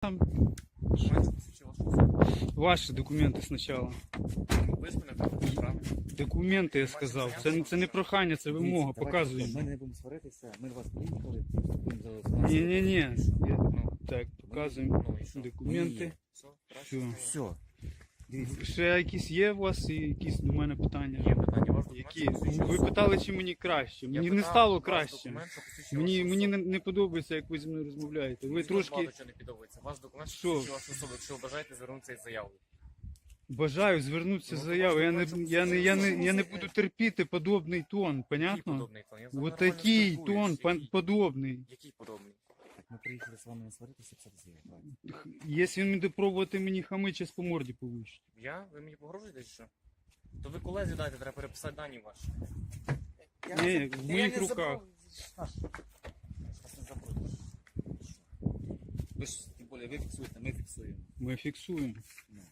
там ваші документи спочатку. Документи я сказав. Це, це не прохання, це вимога. Показуємо. Ми не будемо сваритися, ми вас приїхали, Ні, ні, ні. Ну, Так, показуємо ну документи. Все. Все. Дивіться, Ще якісь є у вас і якісь до мене питання? Є питання, ваш документ, Які? Ви питали, чи мені краще. Я Мені не стало краще. що Мені, мені не, не подобається, як ви зі мною розмовляєте. Ви Мені трошки багато не подобається. Ваш документ, що Що? вашу особу, якщо ви бажаєте звернутися із заявою. бажаю звернутися з Ну, заявою. Я не, я, не, я, не, я не буду терпіти подобний тон, Який понятно? подобний тон? Я нормально такий тон, Який? подобний. Який подобний? Приїхали з вами не сваритися, правильно? Х- Якщо він буде пробувати мені хами, час по морді получить. Я? Ви мені погрожуєте чи що? То ви колезі дайте, треба переписати дані ваші. Ні, в моїх руках. Вас не. Ви ж, тим більше, ви фіксуєте, ми фіксуємо. Ми фіксуємо. Ну.